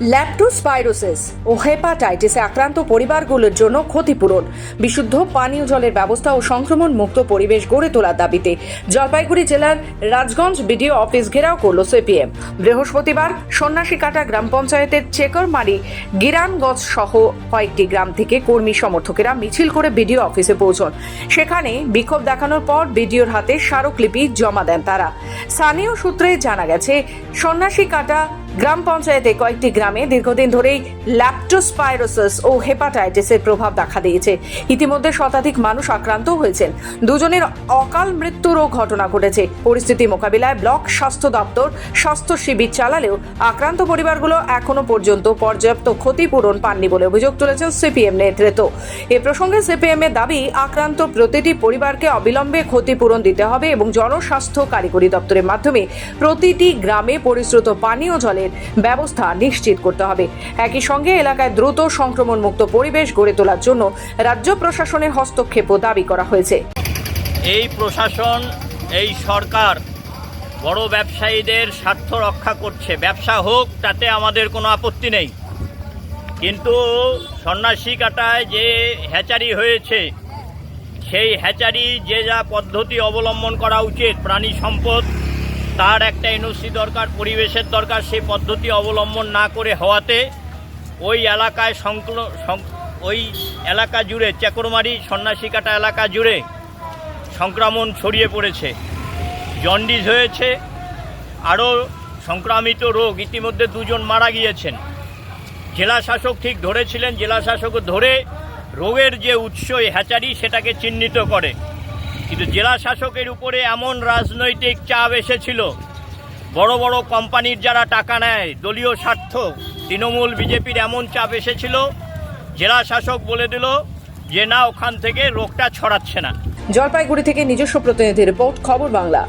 ল্যাপ্টোস্পাইরোসিস ও হেপাটাইটিসে আক্রান্ত পরিবারগুলোর জন্য ক্ষতিপূরণ। বিশুদ্ধ পানীয় জলের ব্যবস্থা ও সংক্রমণ মুক্ত পরিবেশ গড়ে তোলার দাবিতে জলপাইগুড়ি জেলার রাজগঞ্জ বিডিও অফিস ঘেরাও করল সিপিএম। বৃহস্পতিবার সন্ন্যাসীকাটা গ্রাম পঞ্চায়েতের চেকরমারি গিরানগঞ্জ সহ কয়েকটি গ্রাম থেকে কর্মী সমর্থকেরা মিছিল করে বিডিও অফিসে পৌঁছন। সেখানে বিক্ষোভ দেখানোর পর বিডিওর হাতে স্মারকলিপি জমা দেন তারা। স্থানীয় সূত্রে জানা গেছে সন্ন্যাসীকাটা গ্রাম পঞ্চায়েতে কয়েকটি গ্রামে দীর্ঘদিন ধরেই ল্যাপ্টোস্পাইরোসিস ও হেপাটাইটিসের প্রভাব দেখা দিয়েছে। ইতিমধ্যে শতাধিক মানুষ আক্রান্ত হয়েছেন। দুজনের অকাল মৃত্যুরও ঘটনা ঘটেছে। পরিস্থিতি মোকাবিলায় ব্লক স্বাস্থ্য দপ্তর, স্বাস্থ্য শিবির চালালেও আক্রান্ত পরিবারগুলো এখনও পর্যন্ত পর্যাপ্ত ক্ষতিপূরণ পাননি বলে অভিযোগ তুলেছেন সিপিএম নেতৃত্ব। এ প্রসঙ্গে সিপিএম এর দাবি, আক্রান্ত প্রতিটি পরিবারকে অবিলম্বে ক্ষতিপূরণ দিতে হবে এবং জনস্বাস্থ্য কারিগরি দপ্তরের মাধ্যমে প্রতিটি গ্রামে পরিশ্রুত পানীয় জলের ব্যবস্থা নিশ্চিত করতে হবে। একই সঙ্গে এলাকায় দ্রুত সংক্রমণ মুক্ত পরিবেশ গড়ে তোলার জন্য রাজ্য প্রশাসনের হস্তক্ষেপও দাবি করা হয়েছে। এই প্রশাসন, এই সরকার বড় ব্যবসায়ীদের স্বার্থ রক্ষা করছে। ব্যবসা হোক, তাতে আমাদের কোনো আপত্তি নেই। কিন্তু সন্ন্যাসী কাটায় যে হ্যাচারি হয়েছে, সেই হ্যাচারি, যে যা পদ্ধতি অবলম্বন করা উচিত, প্রাণী সম্পদ তার একটা এনওসি দরকার, পরিবেশের দরকার, সেই পদ্ধতি অবলম্বন না করে হওয়াতে ওই এলাকায় সংক্র- সং- ওই এলাকা জুড়ে, চেকরমারি সন্ন্যাসীকাটা এলাকা জুড়ে সংক্রমণ ছড়িয়ে পড়েছে। জন্ডিস হয়েছে, আরও সংক্রামিত রোগ, ইতিমধ্যে দুজন মারা গিয়েছেন। জেলা শাসক ঠিক ধরেছিলেন জেলা শাসক ধরে রোগের যে উৎস হ্যাচারি সেটাকে চিহ্নিত করে। কিন্তু জেলা শাসকের উপরে এমন রাজনৈতিক চাপ এসেছিল। বড় বড় কোম্পানির যারা টাকা নেয়, দলীয় স্বার্থ, তৃণমূল, বিজেপির এমন চাপ এসেছিল, জেলা শাসক বলে দিল যে না, ওখান থেকে রোগটা ছড়াচ্ছে না। জলপাইগুড়ি থেকে নিজস্ব প্রতিনিধি রিপোর্ট, খবর বাংলা।